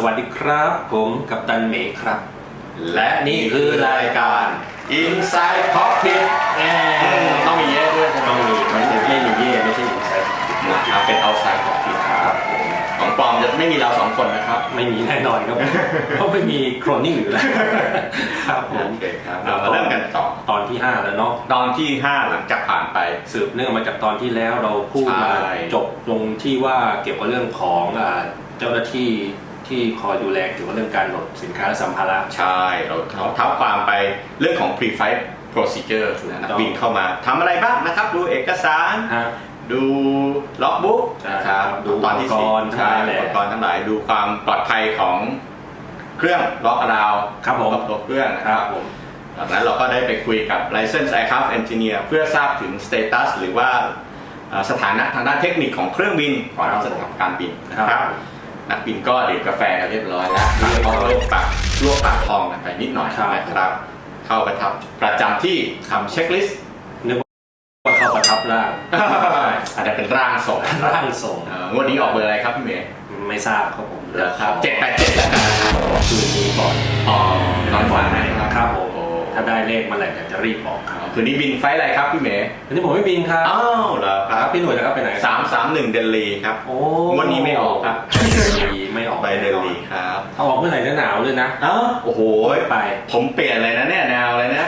สวัสดีครับ ผมกัปตันเมย์ครับ และนี่คือรายการ Inside Cockpit แหมต้องมีเย่ด้วยใช่ไหมต้องมีไม่ไม่ใช่ใช่ไม่มีเย่ไม่ใช่ผมใส่นะครับเป็น outside cockpit ครับของปลอมจะไม่มีเราสองคนนะครับ ไม่มีแน่นอนครับผมเพราะไม่มีโครนนิ่งอยู่แล้วครับผโอมเคครับเรามาเริ่มกันต่อตอนที่ 5 แล้วเนาะตอนที่ 5 หลังจากผ่านไปสืบเนื่องมาจากตอนที่แล้วเราพูดมาใช่จบลงที่ว่าเกี่ยวกับเรื่องของอ่าเจ้าหน้าที่ ที่คอยดูแลเกี่ยวกับเรื่องการโหลดสินค้าและสัมภาระ ใช่ เราเราเท้าความไปเรื่องของ pre-flight procedure นะนักบินเข้ามาทำอะไรบ้างนะครับ ดูเอกสาร ฮะ ดูล็อกบุ๊กใช่นะครับดูตอนที่สี่อุปกรณ์ใช่ทั้งหลายแหละอุปกรณ์ทั้งหลายดูความปลอดภัยของเครื่องล็อกดาวน์ครับผมกับตัวเครื่องนะคครัรับบผม จากนั้นเราก็ได้ไปคุยกับ License Aircraft Engineer เพื่อทราบถึง status หรือว่าเอ่อสถานะทางด้านเทคนิคของเครื่องบินก่อนที่จะทำการบินนะครับ นักบินก็ดื่มกาแฟกันเรียบร้อยแล้วแล้วก็ลวกปากลวกปากทองกันไปนิดหน่อยครับนะครับ เข้าไปทำประจำที่ทำเช็คลิสต์นึกว่าเขาประทับร่างอาจจะเป็นร่างทรงร่างทรงเอ่องวดนี้ออกเบอร์อะไรครับพี่เมย์ไม่ทราบครับผมเหรอครับเจ็ดแปดเจ็ดแล้วกันนะครับคืนนี้ก่อนอ๋อน้อยฝันนะครับครับผมโอ้ ถ้าได้เลขเมาแหร่เดี๋ยวจะรีบบอกครับคืนนี้บินไฟล์อะไรครับพี่เมย์อันนี้ผมไม่บินครับอ้าวเหรอคครัรับบพี่หน่วยนะครับไปไหนสามสามหนึ่งเดลีครับโอ้งวดนี้ไม่ออกครับดีไม่ออกไปเดลีครับเอาออกเมื่อไหร่จะหนาวเลยนะอ้าวโอ้โห ไป ผมเปลี่ยนเลยนะเนี่ยแนวเลยนะ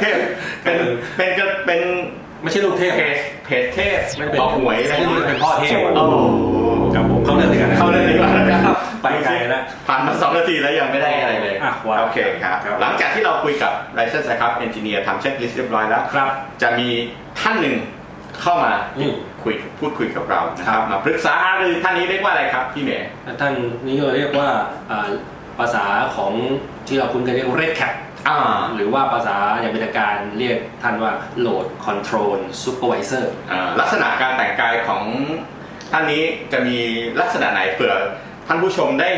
เทพเป็นเป็นก็เป็นไม่ใช่ลูกเทพ เพจเพจเทพไม่เป็นบอกหวยอะไรไม่ได้เป็นพ่อเทพ โอ้โห ครับผมเข้าเรื่องเลยกันนะเข้าเรื่องดีกว่านะครับไปไกลแล้วผ่านมาสองนาทีแล้วยังไม่ได้อะไรเลยอะว่าโอเคครับครับ หลังจากที่เราคุยกับ License Aircraft Engineer ทำเช็คลิสต์เรียบร้อยแล้วครับ จะมีท่านหนึ่งเข้ามาอืมคุยพูดคุยกับเรานะครับมาปรึกษาหารือท่านนี้เรียกว่าอะไรครับพี่เมย์ท่านนี้เราเรียกว่าอ่าภาษาของที่เราคุ้นกันเรียก red cap อ่าหรือว่าภาษาอย่างเป็นทางการเรียกท่านว่า load control supervisor อ่าลักษณะการแต่งกายของ ท่านนี้จะมีลักษณะไหนเผื่อท่านผู้ชมได้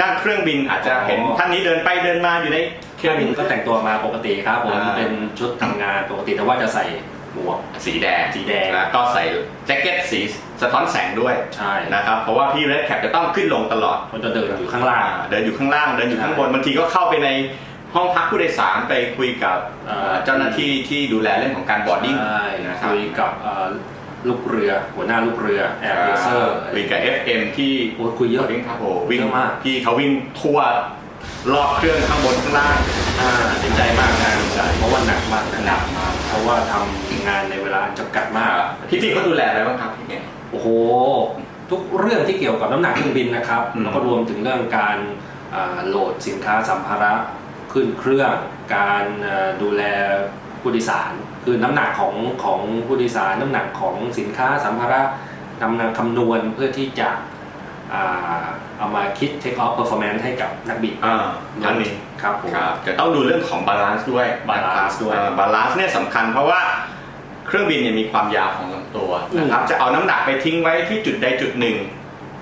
นั่งเครื่องบินอาจจะเห็นอ๋อ ท่านนี้เดินไปเดินมาอยู่ใน เครื่องท่านบินก็แต่งตัวมาปกติครับผมอ่า เป็นชุดทำงานปกติแต่ว่าจะใส่หมวก สีแดงสีแดงแล้วก็ใส่แจ็คเก็ตสีสะท้อนแสงด้วยใช่นะครับเพราะว่าพี่เรดแคปจะต้องขึ้นลงตลอดมันจะเดินอยู่ข้างล่างอ่าเดินอยู่ข้างล่างเดินอยู่ข้างบนบางทีก็เข้าไปในห้องพักผู้โดยสารไปคุยกับอ่าเอ่อเจ้าหน้าที่ที่ดูแลเรื่องของการบอร์ดดิ้งใช่นะครับ คุยกับเอ่อ ลูกเรือ หัวหน้าลูกเรือแอร์เรเซอร์คุยกับ FM ที่โอ้ยคุยเยอะวิ่งครับโอ้วิ่งเยอะมากพี่เขาวิ่งทั่วรอบเครื่องข้างบนข้างล่างอ่าดีใจมากนะดีใจเพราะว่าหนักมากนะหนักมากเพราะว่าทำงานในเวลาจำกัดมากพี่พี่เขาดูแลอะไรบ้างครับพี่เก่งโอ้โหทุกเรื่องที่เกี่ยวกับน้ำหนักเครื่องบินนะครับอืมแล้วก็รวมถึงเรื่องการอ่าโหลดสินค้าสัมภาระขึ้นเครื่อง การอ่าดูแลผู้โดยสาร คือน้ำหนักของของผู้โดยสารน้ำหนักของสินค้าสัมภาระนำมาคำนวณเพื่อที่จะอ่าเอามาคิด take off performance ให้กับนักบินอ่าท่านนี้ครับผมครับจะต้องดูเรื่องของบาลานซ์ด้วย balance ด้วยบาลานซ์เนี่ยสำคัญเพราะว่าเครื่องบินเนี่ยมีความยาวของลำตัวนะครับอืมจะเอาน้ำหนักไปทิ้งไว้ที่จุดใดจุดหนึ่ง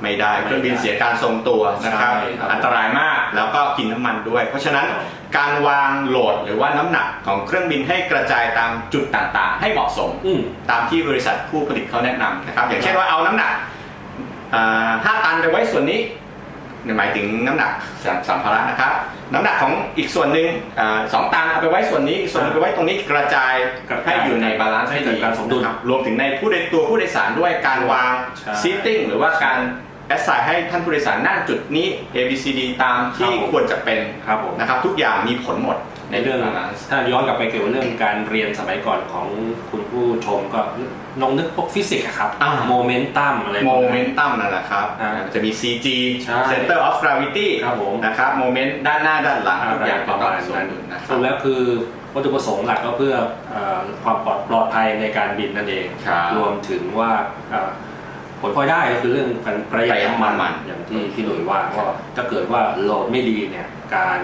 ไม่ได้ไม่ได้เครื่องบินเสียการทรงตัวนะครับ ใช่ครับ อันตรายมากแล้วก็กินน้ำมันด้วย เพราะฉะนั้นครับการวางโหลดหรือว่าน้ำหนักของเครื่องบินให้กระจายตามจุดต่างๆ ให้เหมาะสม อืม ตามที่บริษัทผู้ผลิตเขาแนะนำนะครับ อย่างเช่นว่าเอาน้ำหนักอ่าห้าตันไปไว้ส่วนนี้หมายถึงน้ำหนักสัมสัมภาระนะครับ น้ำหนักของอีกส่วนหนึ่งอ่าสองตันเอาไปไว้ส่วนนี้อีกส่วนหนึ่งไปไว้ตรงนี้กระจายกระจายให้อยู่ในบาลานซ์ให้ให้เกิดีดการสมดุลนะครับรวมถึงในผู้โดยตัวผู้โดยสารด้วยการวางใช่ seating หรือว่าการ assign ให้ท่านผู้โดยสารนั่งจุดนี้ A B C D ตามที่ครับผม ควรจะเป็นครับผม นะครับ ทุกอย่างมีผลหมดในเรื่องบาลานซ์ถ้าย้อนกลับไปเกี่ยวกับเรื่องการเรียนสมัยก่อนของคุณผู้ชมก็ลองนึกพวกฟิสิกส์อะครับอ่า โมเมนตัมอะไรพโมวกเมนั้นนตัมนั่นแหละครับอ่าจะมี CG ใช่ Center of Gravity ครับผม นะครับโมเมนต์ด้านหน้าด้านหลังอะทุกไรอย่างประมาณสมนั้นดุลนะคสรับ รุปแล้วคือวัตถุประสงค์หลักก็เพื่อเอ่อความปลอดปลอดภัยในการบินนั่นเอง ครับ รวมถึงว่าเอ่อ ผลพลอยได้ก็คือเรื่องการประหยัดประหยัดน้ำมันน้ำมันอย่างที่พี่หนุ่ยว่าว่าถ้าเกิดว่าโหลดไม่ดีเนี่ยการ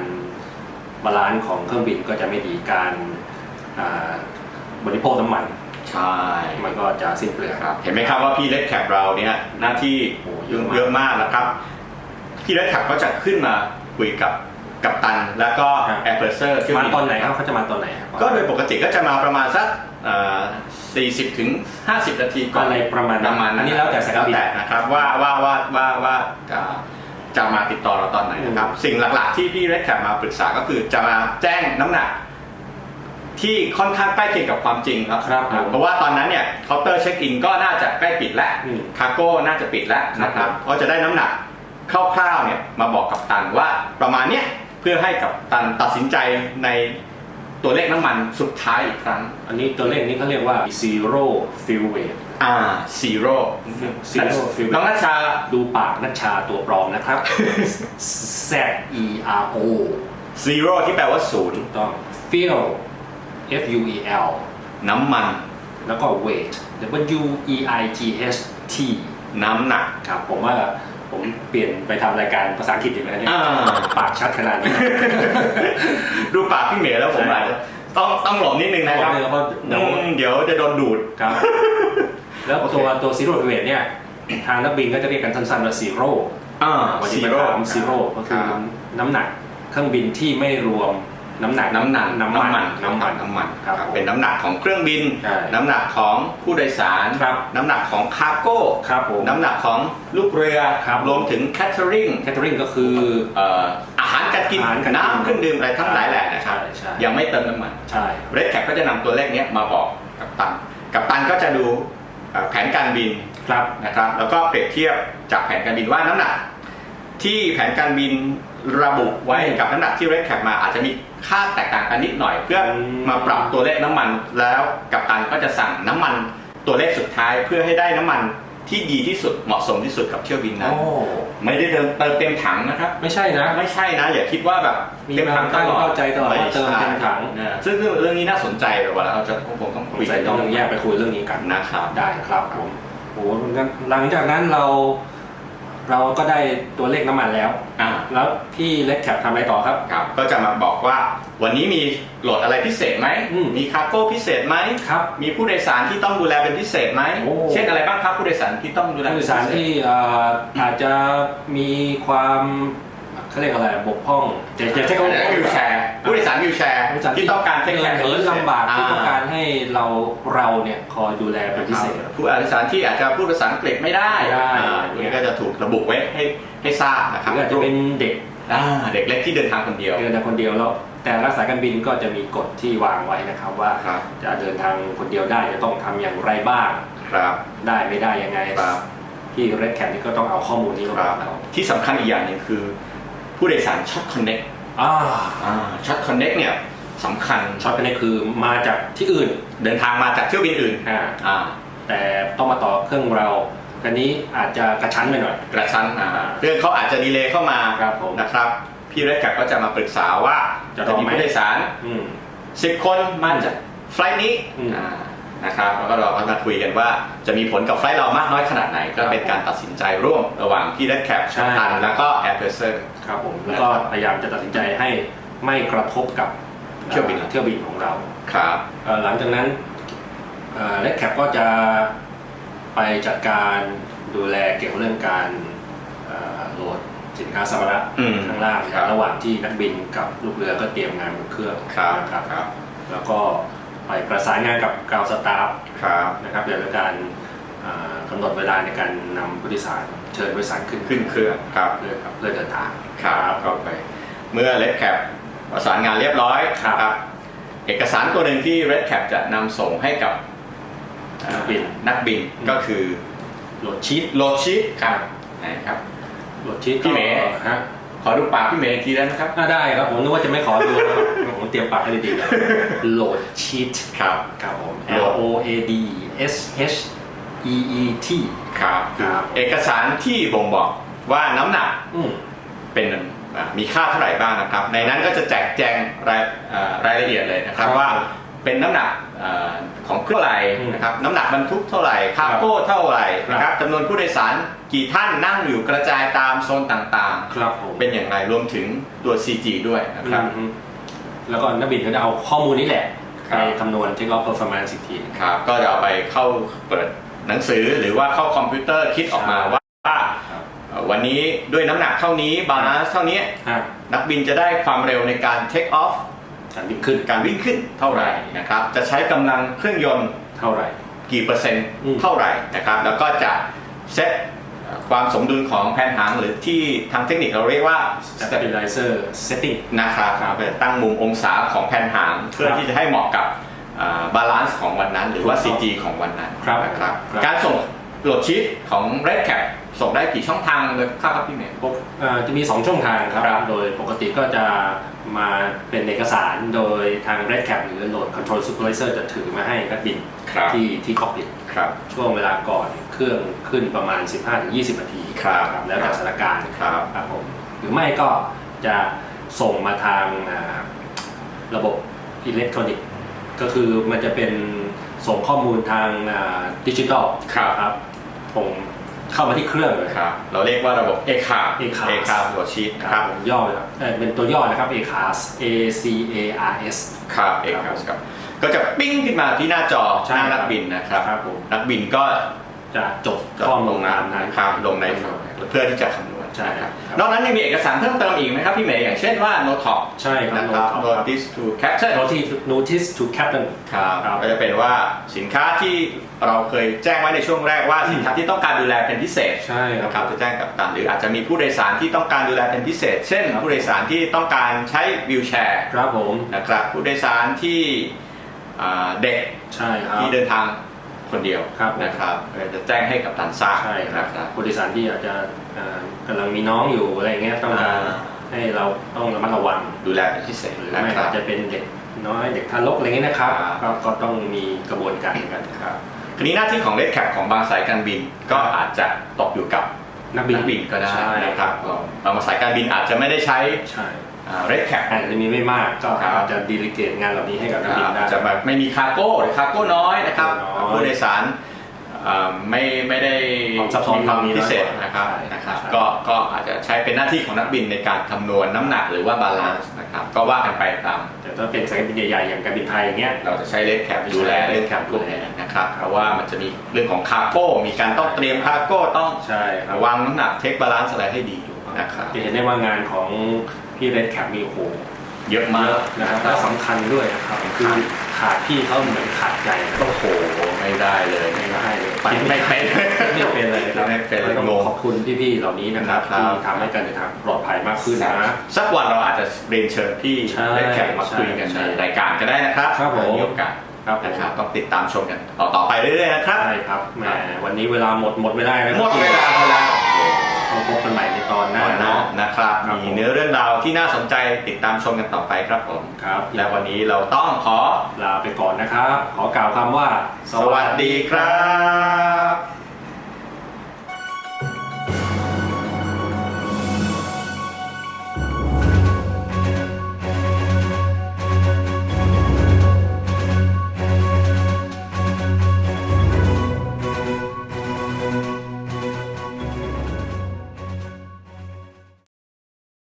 บาลานซ์ของเครื่องบินก็จะไม่ดีการอ่าบริโภคน้ำมันใช่มันก็จะสิ้นเปลืองครับ เห็นไหมครับว่าพี่เล็กแคปเราเนี่ยหน้าที่โอ้เยอะเยอะมากนะครับพี่เล็กแคปก็จะขึ้นมาคุยกับกัปตัน แล้วก็แอร์เพรสเซอร์มาตอนไหนครับเขาจะมาตอนไหนครับก็โดยปกติก็จะมาประมาณสักเอ่อ 40ถึง50 นาทีก่อนอะไรประมาณนั้นประมาณอันนี้แล้วแต่สายการบิน แล้วแต่นะครับว่าว่าว่าว่าว่าจะจะมาติดต่อเราตอนไหนนะครับ สิ่งหลักๆที่พี่เรดแคปมาปรึกษาก็คือจะมาแจ้งน้ำหนัก ที่ค่อนข้างใกล้เคียงกับความจริงครับ ครับผมเพราะว่าตอนนั้นเนี่ยเคาน์เตอร์เช็คอินก็น่าจะใกล้ปิดแล้วอืมคาร์โก้น่าจะปิดแล้วนะครับก็จะได้น้ำหนักคร่าวๆเนี่ยมาบอกกับตันว่าประมาณเนี้ยเพื่อให้กับตันตัดสินใจใน ตัวเลขน้ำมันสุดท้ายอีกครั้ง อันนี้ตัวเลขนี้เขาเรียกว่า zero fuel weight อ่าซีโร่ Zero fuel น้องนัชชา ดูปากนัชชาตัวปลอมนะครับ Z E R O ซีโร่ที่แปลว่าศูนย์ถูกต้อง fuel F U E L น้ำมัน แล้วก็ weight W E I G H T น้ำหนักครับผมว่า ผมเปลี่ยนไปทำรายการภาษาอังกฤษดีไหมเนี่ยอ่า ปากชัดขนาดนี้ ดูปากพี่เหมย์แล้วผมใช่อาจจะต้องต้องหลบนิดนึงนะครับเพราะเดี๋ยว อืมเดี๋ยวจะโดนดูด ครับ แล้วตัวตัว zero fuel weight เนี่ย ทางนักบินก็จะเรียกกันสั้นๆว่า zero อ่าวันนี้ซีไปโร่ ถาม zero ก็คือรับ น้ำหนักเครื่องบินที่ไม่รวม น้ำหนัก น้ำหนักน้ำมันน้ำมันน้ำมันครับครับผมเป็นน้ำหนักของเครื่องบิน ใช่น้ำหนักของผู้โดยสาร ครับน้ำหนักของคาร์โก้ ครับผมน้ำหนักของลูกเรือครับ รวมถึงแคทเทอริงแคทเทอริงก็คือ เอ่ออาหารการกินอาหารการกินน้ำเครื่องดื่มอะไรทั้งหลายแหละนะครับใช่ใช่ ยังไม่เติมน้ำมัน ใช่ เรดแคปก็จะนำตัวเลขเนี้ยมาบอกกับตัน กับตันก็จะดูเอ่อแผนการบินครับ นะครับ แล้วก็เปรียบเทียบจากแผนการบินว่าน้ำหนัก ที่แผนการบินระบุไว้กับน้ำหนักที่เรดแคปมาอาจจะมีค่าแตกต่างกันนิดหน่อย เพื่ออมมาปรับตัวเลขน้ำมัน แล้วกับตันก็จะสั่งน้ำมันตัวเลขสุดท้ายเพื่อให้ได้น้ำมันที่ดีที่สุดเหมาะสมที่สุดกับเที่ยวบินนั้นโอ้ไม่ได้เติมเติมเต็มถังนะครับ ไม่ใช่นะ ไม่ใช่นะ อย่าคิดว่าแบบมีบางท่านเข้าใจตลอดว่าเติมเต็มถังนะซึ่งเรื่องนี้น่าสนใจเลยว่าเราจะผมต้องสคุงยสัยกันต้องแยกไปคุยเรื่องนี้กันนะครับได้ครับผมโอ้โหงั้นหลังจากนั้นเรา เราก็ได้ตัวเลขน้ำมันแล้ว อ่า แล้วพี่เล็กแคปทำอะไรต่อครับ ครับ ก็จะมาบอกว่าวันนี้มีโหลดอะไรพิเศษไหม อืม มีคาร์โก้พิเศษไหม ครับ มีผู้โดยสารที่ต้องดูแลเป็นพิเศษไหม โอ้ เช่นอะไรบ้างครับผู้โดยสารที่ต้องดูแลผู้เป็โดนยสารพิเศษที่เอ่ออาจจะมีความเขาเรียกอะไรบกพร่องจะจะใช้คำว่า วิวแชร์ผู้โดยสารวิวแชร์ผู้โดยสารที่ต้องการเทคแคเดินร์เหินลำบากที่ต้องการให้ เราเราเนี่ยคอยดูแลเป็นพิเศษ ผู้โดยสารที่อาจจะพูดภาษาอังกฤษไม่ได้ไม่ได้ อ่านี่ก็จะถูกระบุไว้ให้ให้ทราบนะคหรับรืออาจจะเป็นเด็กอ่าเด็กเล็กที่เดินทางคนเดียว เดินทางคนเดียวแล้ว แต่ละสายการบินก็จะมีกฎที่วางไว้นะครับว่าครับ จะเดินทางคนเดียวได้จะต้องทำอย่างไรบ้าง ครับได้ไม่ได้ยังไงครับที่เรดแคปนี่ก็ต้องเอาข้อมูลนี้มาคบรัอบกเราที่สำคัญอีกอย่างหนึ่งคือ ผู้โดยสารช็อตคอนเน็กอ่า ช็อตคอนเน็กเนี่ย สำคัญช็อตกันนี้คือมาจากที่อื่น เดินทางมาจากเที่ยวบินอื่นอ่าอ่าแต่ต้องมาต่อเครื่องเรากันนี้อาจจะกระชั้นไปหน่อย กระชั้นอ่าเรื่องเขาอาจจะดีเลย์เข้ามาครับผมนะครับพี่เรดแคปก็จะมาปรึกษาว่าจะจะรอมีไหมผู้โดยสารอืม10คนมาจากไฟล์นี้อืมอ่านะครับแล้วก็เราก็มาคุยกันว่าจะมีผลกับไฟล์เรามากน้อยขนาดไหน ก็เป็นการตัดสินใจร่วมระหว่างพี่เรดแคปใช่ทันแล้วก็แอร์เพรสเซอร์ครับผมแล้วก็พยายามจะตัดสินใจให้ไม่กระทบกับ เที่ยวบินเที่ยวบินของเราครับเอ่อหลังจากนั้นเล็กแคปก็จะไปจัดการดูแลเกี่ยวกับเรื่องการเอ่อโหลดสินค้าสัมภาระอืมข้างล่างครับระหว่างที่นักบินกับลูกเรือก็เตรียมงานบนเครื่องครับนะครับครับแล้วก็ไปประสานงานกับกาวสตาฟครับนะครับเกี่ยวกับการเอ่อกำหนดเวลาในการนำผู้โดยสารเชิญผู้โดยสารขึ้นขึ้นเครื่องครับเพื่อครับเพื่อเดินทางครับก็ไป เมื่อ Red Cap ป ระสานงานเรียบร้อยครับนะเอกสารตัวหนึ่งที่ Red Cap จะนำส่งให้กับเอ่อนักบินนักบินอืมก็คือโหลดชีตโลชิตครับไหนครับโหลดชีตพี่เมย์ฮะขอดูปากพี่เมย์อีกทีได้ไหมครับอ่าได้ครับผมนึกว่าจะไม่ขอดูนะครับผมเตรียมปากให้ดีๆแล้วโหลดชีตครับครับผมโหล L ด O A D S H E E T ครับครับ เอกสารที่บ่งบอกว่าน้ำหนักอืมเป็นอ่า มีค่าเท่าไหร่บ้างนะครับ ในนั้นก็จะแจกแจงรายเอ่อรายละเอียดเลยนะครับครับว่าเป็นน้ำหนักเอ่อของเครื่องไหร่อืมนะครับน้ำหนักบรรทุกเท่าไหร่คาร์โก้เท่าไหร่นะครับจำนวนผู้โดยสารกี่ท่านนั่งอยู่กระจายตามโซนต่างครับผมๆเป็นอย่างไรรวมถึงตัว CG ด้วยนะครับอืมแล้วก็นักบินก็จะเอาข้อมูลนี้แหละครัไปบคำนวณ take off performance อีกทีครับก็จะเอาไปเข้าเปิดหนังสือหรือว่าเข้าคอมพิวเตอร์คิดออกมาว่าครับเอ่อ วันนี้ด้วยน้ำหนักเท่านี้บาลานซ์เท่านี้ฮะนักบินจะได้ความเร็วในการ take off การวิ่งขึ้นการวิ่งขึ้นเท่าไหร่นะครับ จะใช้กำลังเครื่องยนต์เท่าไหร่ กี่เปอร์เซ็นต์อืม เท่าไหร่นะครับ แล้วก็จะเซตความสมดุลของแผ่นหางหรือที่ทางเทคนิคเราเรียกว่า stabilizer setting นะครับครับตั้งมุมองศาของแผ่นหางเพื่อที่จะให้เหมาะกับบาลานซ์ของวันนั้น หรือว่าถูกต้อง CG ของวันนั้นครับนะครับ ครับ การส่ง โหลดชีตของ Red Cap ส่งได้กี่ช่องทางเลยครับพี่เมย์ปกเอ่อจะมี 2 ช่องทางครับ ครับโดยปกติก็จะมาเป็นเอกสารโดยทาง Red Cap หรือ Load Control Supervisor จะถือมาให้นักบินครับ ที่ที่คอกพิทครับ ช่วงเวลาก่อนเครื่องขึ้นประมาณ 15-20 นาทีครับ แล้วแต่สถานการณ์ครับ ครับผมหรือไม่ก็จะส่งมาทางอ่าระบบอิเล็กทรอนิกส์ก็คือมันจะเป็นส่งข้อมูลทางดิจิตอลครับ ครับ ผมเข้ามาที่เครื่องเลยครับเราเรียกว่าระบบ a c a r ACARS a c a r โหลดชีตคนะครัรับบผมย่อนะครับเอ่อเป็นตัวย่อนะครับ ACARS A C A R S ครับ a ค c รั a บ r ครับก็จะปิ้งขึ้นมาที่หน้าจอใช่หน้าครันับกบินนะครับครับผมนักบินก็จะจดจดข้อลมูลงตามน้ำนั้นนะครับลงในเพื่อที่จะคำนวณ ใช่ครับ นอกนั้นยังมีเอกสารเพิ่มเติมอีกไหมครับพี่เมย์อย่างเช่นว่า NOTOP ใช่ครับ นะครับ Note Notice to Captain Notice Notice to Captain ครับครับ ก็จะเป็นว่าสินค้าที่เราเคยแจ้งไว้ในช่วงแรกว่าสินค้าที่ต้องการดูแลเป็นพิเศษใช่คนะครัรับบจะแจ้งกับตันหรืออาจจะมีผู้โดยสารที่ต้องการดูแลเป็นพิเศษ เช่นครับผู้โดยสารที่ต้องการใช้วิวแชร์ครับผม นะครับผู้โดยสารที่อ่าเด็กใช่ครับ ที่เดินทาง คนเดียวครับนะครับก็จะแจ้งให้กับตันทราบใช่ครับนะครับผู้โดยสารที่อาจจะเอ่อกำลังมีน้องอยู่อะไรเงี้ยต้องการอ่าให้เราต้องระมัดระวังดูแลเป็นพิเศษหรือนะไม่ครัอาบจจะเป็นเด็กน้อยเด็กทารกอะไรเงี้ยนะครับครับก็ก็ต้องมีกระบวนการกันครับทีนี้หน้าที่ของเลดแคปของบางสายการบินก็อาจจะตกอยู่กับนักบินนักบินก็ได้ใช่นะครับบางสายการบินอาจจะไม่ได้ใช้ใช่ เรดแคปอาจจะมีไม่มากก็ครับอาจจะดีลิเกตงานเหล่านี้ให้กับนักบินได้จะแบบไม่มีคาร์โก้หรือคาร์โก้น้อยนะครับน้อยผู้โดยสารเอ่อไม่ไม่ได้ความซับซ้อนมีความมีน้อยพิเศษกว่านะครับใช่นะครับใช่ก็ก็อาจจะใช้เป็นหน้าที่ของนักบินในการคำนวณน้ำหนักหรือว่าบาลานซ์นะครับก็ว่ากันไปตามแต่ถ้าเป็นสายการบินใหญ่ๆอย่างการบินไทยอย่างเงี้ยเราจะใช้เลดแคปดูแลใช้เรื่อง Red Cap พวกนี้นะครับเพราะว่ามันจะมีเรื่องของคาร์โก้มีการต้องเตรียมคาร์โก้ต้องใช่ครับวางน้ำหนักเทคบาลานซ์อะไรให้ดีนะครับจะเห็นได้ว่างานของ พี่เรดแคปมีโอ้โหเยอะมากนะครับและสำคัญด้วยนะครับคือขาดพี่เขาเหมือนขาดใจนะโอ้โหไม่ได้เลยไม่ได้เลยคิดไม่เป็นไม่เป็นเลยครับไม่เป็นเลยต้องงงขอบคุณพี่ๆเหล่านี้นะครับครับที่ทำให้การเดินทางปลอดภัยมากขึ้นนะสักวันเราอาจจะเรียนเชิญพี่ใช่ได้แขกมาคุยกันใช่ในรายการก็ได้นะครับครับผมมีโอกาสครับผมนะครับต้องติดตามชมกันต่อต่อไปเรื่อยๆนะครับใช่ครับแหมวันนี้เวลาหมดหมดไม่ได้แล้วหมดเวลาแล้ว ต้องพบกันใหม่ในตอนหน้าก่อนนะเนาะนะครับครับมีผมเนื้อเรื่องราวที่น่าสนใจติดตามชมกันต่อไปครับผมครับ และวันนี้เราต้องขอลาไปก่อนนะครับ ขอกล่าวคำว่า สวัสดีครับ